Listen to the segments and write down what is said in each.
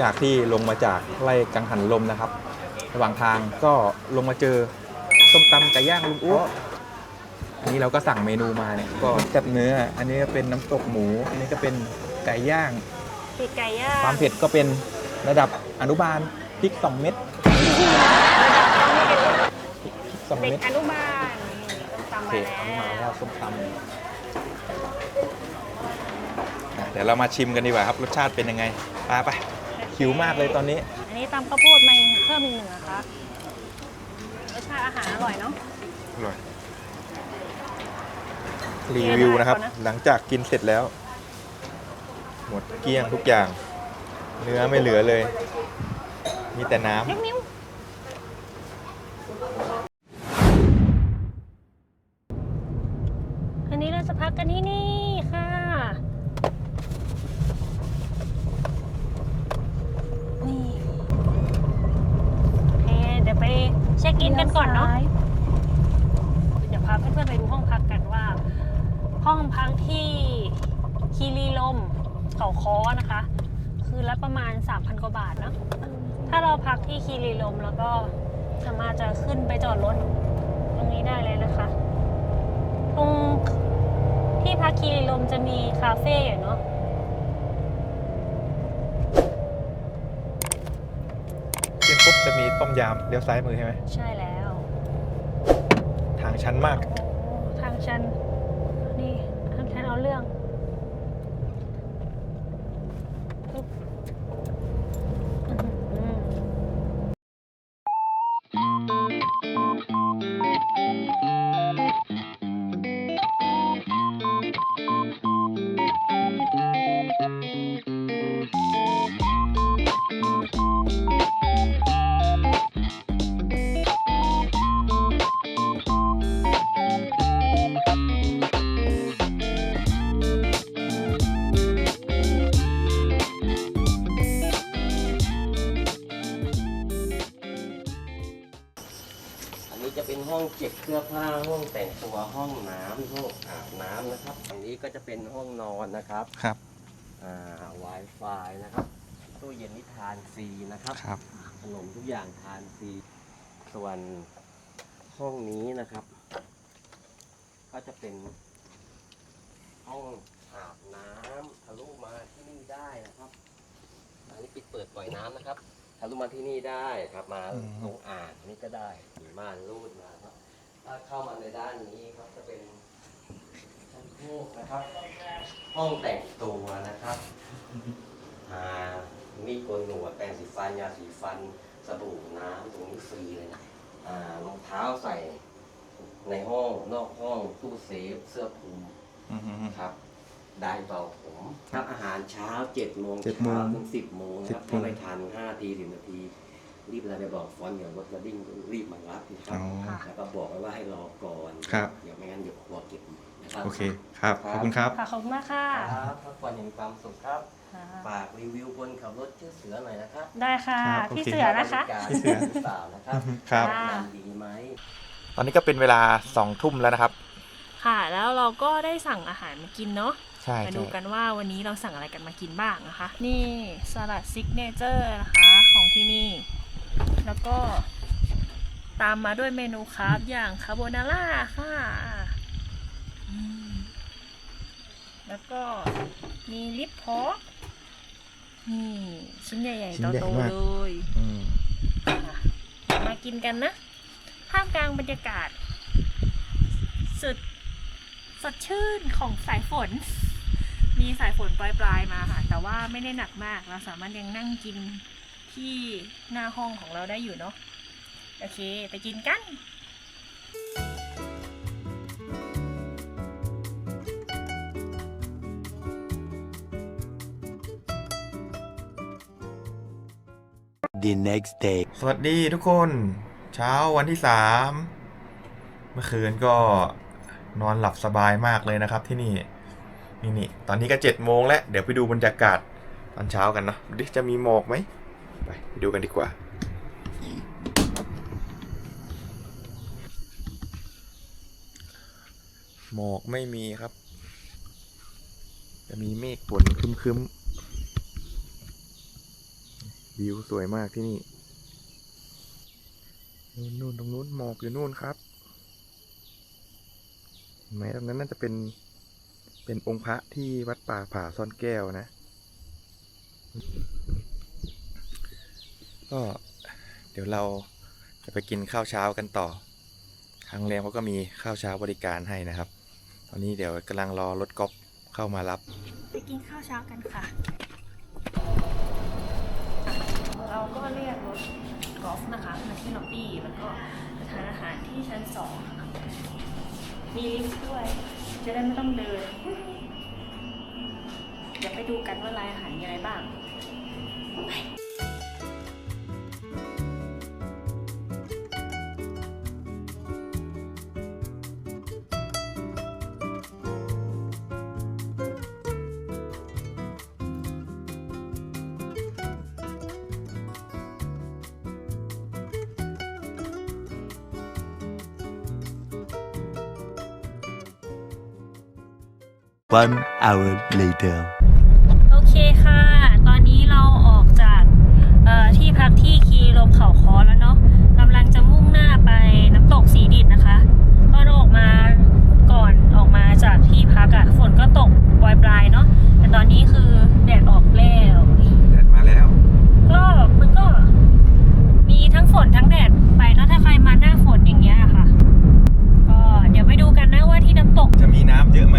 จากที่ลงมาจากไร่กังหันลมนะครับ ระหว่างทางก็ลงมาเจอส้มตำไก่ย่างลุงอุ๊อันนี้เราก็สั่งเมนูมาเนี่ยก็แซ่บเนื้อ อันนี้ก็เป็นน้ำตกหมู อันนี้ก็เป็นไก่ย่างปีกไก่ย่างความเผ็ดก็เป็นระดับอนุบาลพริก2เม็ดพริกสองเด็กเม็ดอนุบาลต้องตำโอมาเคแล้เอามาวแล้วส้มตำอะเดี๋ยวเรามาชิมกันดีกว่าครับ รสชาติเป็นยังไงไปไป หิวมากเลยตอนนี้ อันนี้ตำข้าวโพดมาเพิ่มอีกหนึ่งนะคะรสชาติอาหารอร่อยเนาะ อร่อย รีวิวนะครับก่อนนะหลังจากกินเสร็จแล้ว หมดเกลี้ยงทุกอย่าง เนื้อไม่เหลือเลย มีแต่น้ำ นิ้วนิ้วอันนี้เราจะพักกันที่นี่ค่ะ นี่โอเคเดี๋ยวไป เช็คอินกันก่อนเนาะเดี๋ยวพาเพื่อนๆไปดูห้องพักกันว่า ห้องพักที่คีรีลมเขาค้อนะคะ คือละประมาณ 3,000 กว่าบาทเนอะถ้าเราพักที่คีรีลมแล้วก็สามารถจะขึ้นไปจอดรถตรงนี้ได้เลยนะคะ ตรงที่พักคีรีลมจะมีคาเฟ่อยู่เนาะ ขึ้นปุ๊บ จะมีต้มยำเลี้ยวซ้ายมือใช่ไหมใช่แล้วทางชันมาก โอ้ทางชันนี่ทางชันเอาเรื่อง แต่งตัวห้องน้ำห้องอาบน้ำนะครับอันนี้ก็จะเป็นห้องนอนนะครับครับอ่า Wi-Fi นะครับตู้เย็นนิทานฟรีนะครับครับ ขนมทุกอย่างทานฟรีส่วนห้องนี้นะครับ ก็จะเป็นห้องอาบน้ำทะลุมาที่นี่ได้นะครับอันนี้ปิดเปิดปล่อยน้ำนะครับทะลุมาที่นี่ได้ครับมาอืมลงอ่างนี่ก็ได้มีม่านรูดมาครับ ถ้าเข้ามาในด้านนี้ครับจะเป็นชั้นโคกนะครับ ห้องแต่งตัวนะครับอ่ามีดโกนหนวดแปรงสีฟันยาสีฟันสบู่น้ำตรงนี้ฟรีเลยนะอ่ารองเท้าใส่ในห้องนอกห้องตู้เซฟเสื้อคลุมอืมครับได้เบาผมครับอาหารเช้าเจ็ดโมงเจ็ดโมงเช้าถึงสิบโมงนะครับ10โมงถ้าไม่ทันห้าทีสิบนาที รีบเลยไปบอกฟอนต์เดี๋ยวรถกระดิ่งรีบมารับนะครับอ๋อแล้วก็บอกไว้ว่าให้รอก่อนครับ เดี๋ยวไม่งั้นเดี๋ยวครัวเก็บนะครับโอเคครับ ขอบคุณครับ ค่ะขอบคุณมากค่ะครับพักผ่อนอย่างมีความสุขครับค่ะฝากรีวิวคนขับรถชื่อเสือหน่อยนะครับได้ค่ะครับพี่โอเคเสือนะคะบริการพี่เสือหรือเปล่านะครับครับค่ะแนะนำดีไหม ตอนนี้ก็เป็นเวลาสองทุ่มแล้วนะครับ ค่ะ แล้วเราก็ได้สั่งอาหารมากินเนาะ ใช่มาดูใช่กันว่าวันนี้เราสั่งอะไรกันมากินบ้างนะคะ นี่สลัดซิกเนเจอร์นะคะของที่นี่ แล้วก็ตามมาด้วยเมนูคาร์บอย่างคาโบนาร่าค่ะอืมแล้วก็มีลิปพอกนี่ชิ้นใหญ่ชิ้นใหญ่ๆโตมากๆเลยอืมค่ะมากินกันนะท่ามกลางบรรยากาศ สุดสดชื่นของสายฝน มีสายฝนปลายๆมาค่ะ แต่ว่าไม่ได้หนักมาก เราสามารถยังนั่งกิน ที่หน้าห้องของเราได้อยู่เนาะโอเค ไปกินกัน the next day. สวัสดีทุกคน เช้าวันที่สามเมื่อคืนก็นอนหลับสบายมากเลยนะครับที่นี่ นี่นี่ตอนนี้ก็เจ็ดโมงแล้ว เดี๋ยวไปดูบรรยากาศตอนเช้ากันเนาะดิจะมีหมอกไหม ไปดูกันดีกว่า หมอกไม่มีครับ จะมีเมฆฝนคึ้มๆ วิวสวยมากที่นี่ นู่นนู่นตรงนู้นหมอกอยู่นู่นครับไหมตรงนั้นน่าจะเป็นเป็นองค์พระที่วัดป่าผาซ่อนแก้วนะ ก็เดี๋ยวเราจะไปกินข้าวเช้ากันต่อ ทางโรงแรมเขาก็มีข้าวเช้าบริการให้นะครับ ตอนนี้เดี๋ยวกำลังรอรถกอล์ฟเข้ามารับ ไปกินข้าวเช้ากันค่ะ เราก็เรียกรถกอล์ฟนะคะมาที่ล็อบบี้แล้วก็ไปทานอาหารที่ชั้นสองค่ะมีลิฟต์ด้วย จะได้ไม่ต้องเดิน เดี๋ยวไปดูกันว่ารายอาหารมีอะไรบ้าง One hour later. โอเคค่ะ ตอนนี้เราออกจากเอ่อที่พักที่คีลมเขาคอแล้วเนาะกำลังจะมุ่งหน้าไปน้ำตกสีดิดนะคะตอนออกมาก่อนออกมาจากที่พักอะฝนก็ตกปลายปลายๆเนาะแต่ตอนนี้คือแดดออกแล้วนี่แดดมาแล้ว ก็มันก็มีทั้งฝนทั้งแดดไปเนาะถ้าใครมาหน้าฝนอย่างเงี้ยค่ะ ก็เดี๋ยวไปดูกันนะว่าที่น้ำตกจะมีน้ำเยอะไหม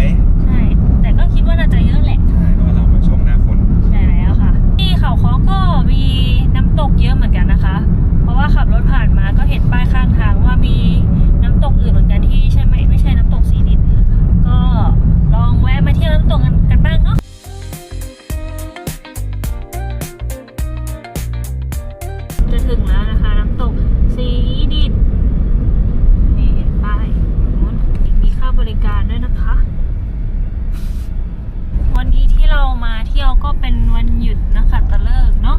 มาเที่ยวก็เป็นวันหยุดนะคะตะเลิกเนาะ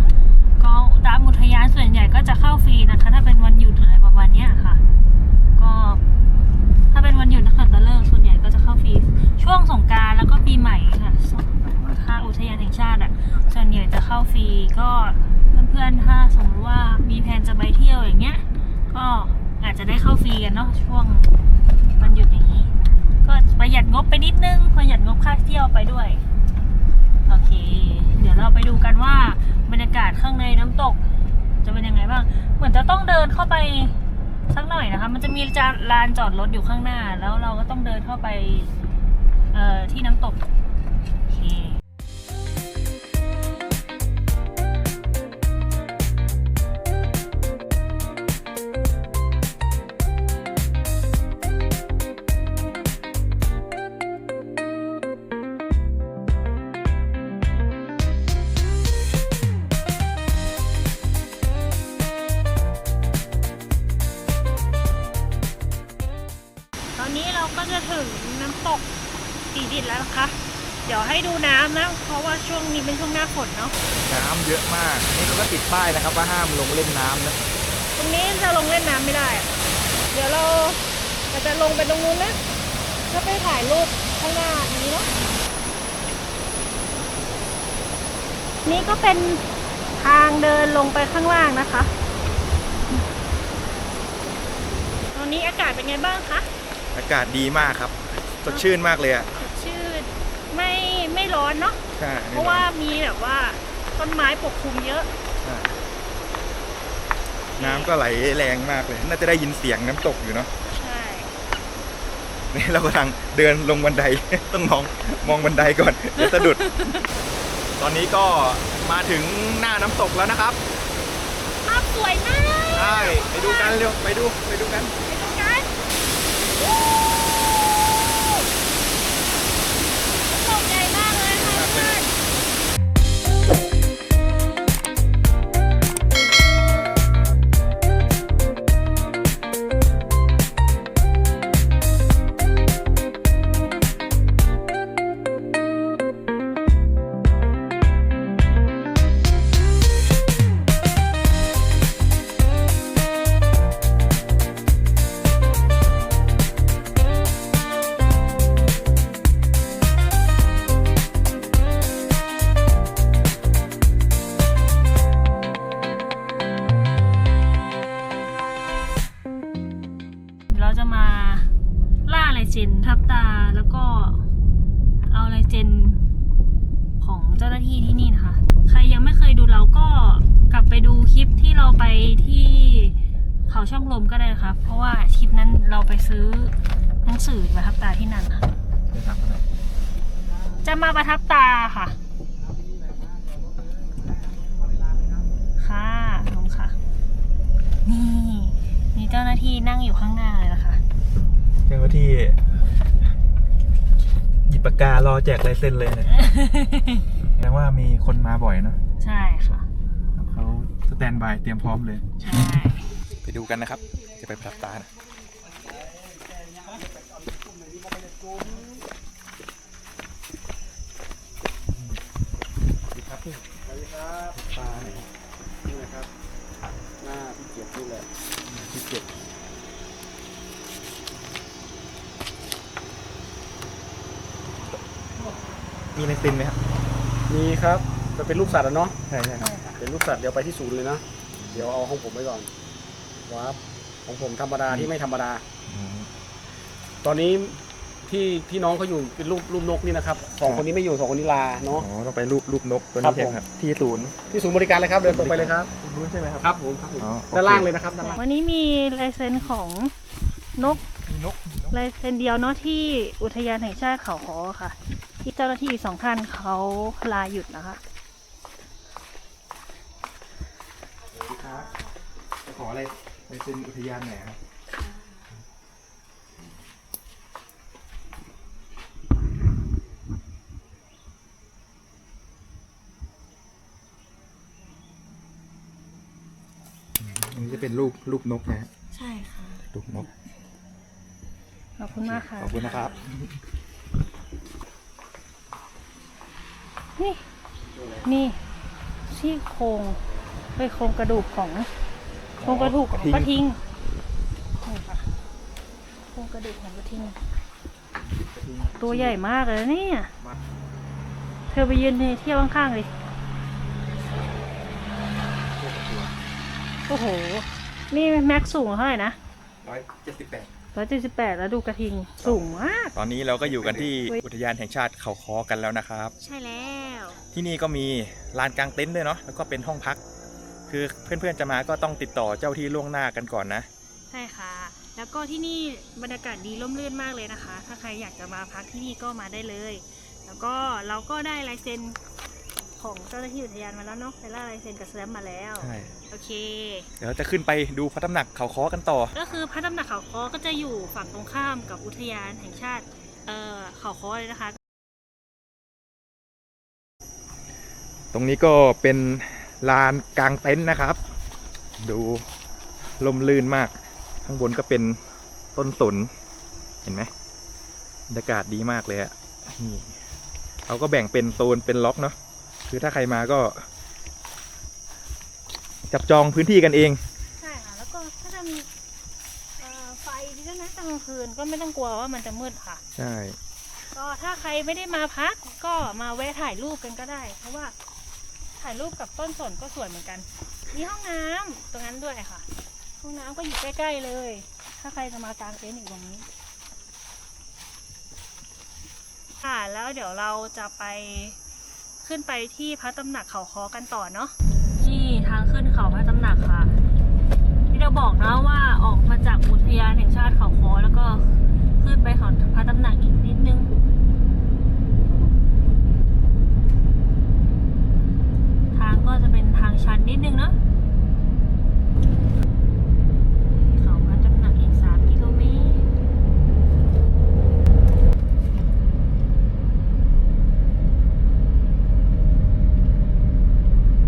ก็ตามอุทยานส่วนใหญ่ก็จะเข้าฟรีนะคะ ถ้าเป็นวันหยุดอะไรประมาณเนี้ยค่ะ ก็ถ้าเป็นวันหยุดนะคะตะเลิกส่วนใหญ่ก็จะเข้าฟรีช่วงสงการแล้วก็ปีใหม่ค่ะค่าอุทยานแห่งชาติอะส่วนใหญ่จะเข้าฟรีก็เพื่อนๆถ้าสมมติว่ามีแผนจะไปเที่ยวอย่างเงี้ย ก็อาจจะได้เข้าฟรีกันเนาะช่วงวันหยุดอย่างนี้ ก็ประหยัดงบไปนิดนึงประหยัดงบค่าเที่ยวไปด้วย โอเค เดี๋ยวเราไปดูกันว่าบรรยากาศข้างในน้ำตก จะเป็นยังไงบ้าง เหมือนจะต้องเดินเข้าไปสักหน่อยนะคะ มันจะมีจานลานจอดรถอยู่ข้างหน้า แล้วเราก็ต้องเดินเข้าไป เอ่อที่น้ำตก โอเค ดินแล้วนะคะ เดี๋ยวให้ดูน้ำนะ เพราะว่าช่วงนี้เป็นช่วงหน้าฝนเนาะ น้ำเยอะมาก นี่เขาก็ติดป้ายนะครับว่าห้ามลงเล่นน้ำนะ ตรงนี้จะลงเล่นน้ำไม่ได้อะเดี๋ยวเราอาจจะลงไปตรงนู้นนะถ้าไปถ่ายรูปข้างหน้านี้เนาะ นี่ก็เป็นทางเดินลงไปข้างล่างนะคะ ตอนนี้อากาศเป็นไงบ้างคะ อากาศดีมากครับ สดชื่นมากเลยอะสดชื่น ไม่ไม่ร้อนเนาะใช่เพราะว่ามีแบบว่าต้นไม้ปกคลุมเยอะใช่น้ำก็ไหลแรงมากเลย น่าจะได้ยินเสียงน้ำตกอยู่เนาะใช่นี่เรากำลังเดินลงบันได ต้องมองมองบันไดก่อนเดี๋ยวสะดุด ตอนนี้ก็มาถึงหน้าน้ำตกแล้วนะครับภาพสวยมากใช่ไปดูกันเร็วไปดูไปดูกัน หนังสือประทับตาที่นั่นค่ะไปถามเขาหน่อยจะมาประทับตาค่ะ ค่ะลงค่ะ นี่ มีเจ้าหน้าที่นั่งอยู่ข้างหน้าเลยนะคะเจ้าหน้าที่ หยิบปากการอแจกลายเซ็นเลยเนี่ยแสดงว่ามีคนมาบ่อยเนอะใช่ค่ะ เขาสแตนบายเตรียมพร้อมเลย ใช่ ไปดูกันนะครับ จะไปประทับตานะครับพี่ สวัสดีครับ ปลานี่นะครับ หน้าพี่เกียรตินี่แหละที่เจ็ดมีในซินไหมครับมีครับจะเป็นรูปสัตว์อะเนาะใช่ใช่ครับเป็นรูปสัตว์เดี๋ยวไปที่ศูนย์เลยนะ เดี๋ยวเอาของผมไว้ก่อนครับของผมธรรมดาที่ไม่ธรรมดาอืมตอนนี้ ที่ที่น้องเขาอยู่เป็นรูปรูปนกนี่นะครับสองคนนี้ไม่อยู่สองคนนี้ลาอ๋เนาะอต้องไปรูปรูปนกตัวครันี้บใช่ไหมผมครับที่ศูนย์ที่ศูนย์บริการเลยครับเดินตรงไปเลยครับรู้ใช่ไหมครับครับผมครับผมอ๋อโอเค ด้านล่างเลยนะครับด้านล่างวันนี้มีลายเซ็นของนกมีนกมีนกลายเซ็นเดียวเนาะที่อุทยานแห่งชาติเขาคอค่ะ ที่เจ้าหน้าที่สองท่านเขาลาหยุดนะคะครับจะขออะไรไปเซ็นอุทยานไหนอยครับ อันนี้จะ เป็นรูปรูปนกนะฮะใช่ค่ะ รูปนก ขอบคุณมากค่ะ ขอบคุณนะครับ นี่ นี่ซี่โครงไปโครงกระดูกของ โครงกระดูกของกระทิงนี่ค่ะโครงกระดูกของกระทิง ตัวใหญ่มากเลยนะเนี่ย เธอไปยืนในเที่ยวข้างๆเลย โอ้โห นี่แม็กสูงเท่าไหร่นะร้อยเจ็ดสิบแปดร้อยเจ็ดสิบแปดแล้วดูกระทิงสูงมาก ตอนนี้เราก็อยู่กันที่อุทยานแห่งชาติเขาคอกันแล้วนะครับ ใช่แล้ว ที่นี่ก็มีลานกลางเต็นท์ด้วยเนาะแล้วก็เป็นห้องพัก คือเพื่อนๆจะมาก็ต้องติดต่อเจ้าที่ล่วงหน้ากันก่อนนะ ใช่ค่ะ แล้วก็ที่นี่บรรยากาศดีร่มรื่นมากเลยนะคะ ถ้าใครอยากจะมาพักที่นี่ก็มาได้เลย แล้วก็เราก็ได้ลายเซ็น ของเจ้าหน้าที่อุทยานมาแล้วเนาะไปล่าลายเซ็นกับแซมมาแล้ว ใช่โอเค เดี๋ยวเราจะขึ้นไปดูพระตำหนักเขาคอกันต่อ ก็คือพระตำหนักเขาค้อก็จะอยู่ฝั่งตรงข้ามกับอุทยานแห่งชาติ เอ่อเขาค้อเลยนะคะ ตรงนี้ก็เป็นลานกลางเต็นท์นะครับ ดูลมลื่นมาก ข้างบนก็เป็นต้นสน เห็นไหมบรรยากาศดีมากเลยอะนี่เขาก็แบ่งเป็นโซนเป็นล็อกเนาะ คือถ้าใครมาก็ จับจองพื้นที่กันเอง ใช่ค่ะแล้วก็ถ้าจะมีเอ่อไฟด้วยนะตอนกลางคืนก็ไม่ต้องกลัวว่ามันจะมืดค่ะ ใช่ ก็ถ้าใครไม่ได้มาพักก็มาแวะถ่ายรูปกันก็ได้ เพราะว่าถ่ายรูปกับต้นสนก็สวยเหมือนกัน มีห้องน้ำตรงนั้นด้วยค่ะ ห้องน้ำก็อยู่ใกล้ๆเลย ถ้าใครจะมากางเต็นท์อยู่ตรงนี้ ค่ะแล้วเดี๋ยวเราจะไป ขึ้นไปที่พระตำหนักเขาคอกันต่อเนาะที่ทางขึ้นเขาพระตำหนักค่ะ ที่เราบอกนะว่าออกมาจากอุทยานแห่งชาติเขาคอแล้วก็ขึ้นไปเขาพระตำหนักอีกนิดนึงทางก็จะเป็นทางชันนิดนึงเนาะเขาพระตำหนักอีกสามกิโลเมตร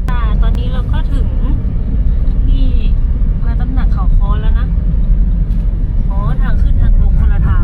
อ่าตอนนี้เราก็ถึงที่พระตำหนักเขาคอแล้วนะ อ๋อ ทางขึ้นทางลงคนละทาง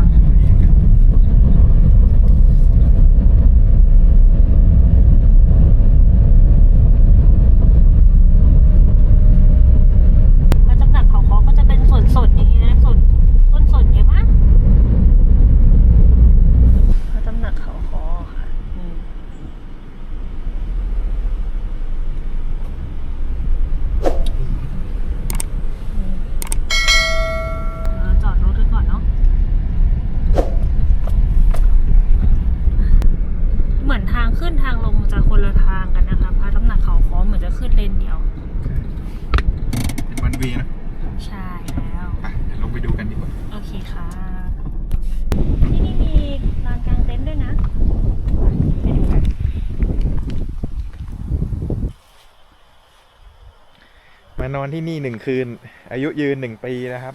าน อนที่นี่หนึ่งคืน อายุยืนหนึ่งปีนะครับ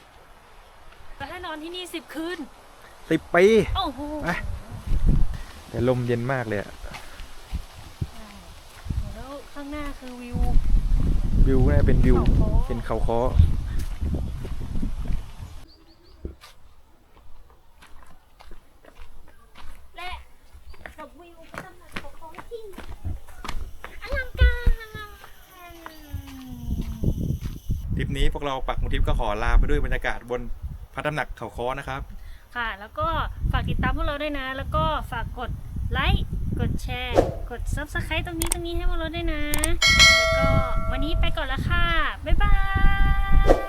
จะให้นอนที่นี่สิบคืนสิบปีโอ้โหไปแต่ลมเย็นมากเลยอะแล้วข้างหน้าคือวิว วิวน่าเป็นวิวเขาค้อเป็นเขาคอ เราปักมุทิพก็ขอลาไปด้วยบรรยากาศบนพระตำหนักเขาค้อนะครับ ค่ะ แล้วก็ฝากติดตามพวกเราด้วยนะ แล้วก็ฝากกดไลค์ กดแชร์ กด s u b สไครต์ตรงนี้ตรงนี้ให้พวกเราด้วยนะ แล้วก็วันนี้ไปก่อนละค่ะ บ๊ายบาย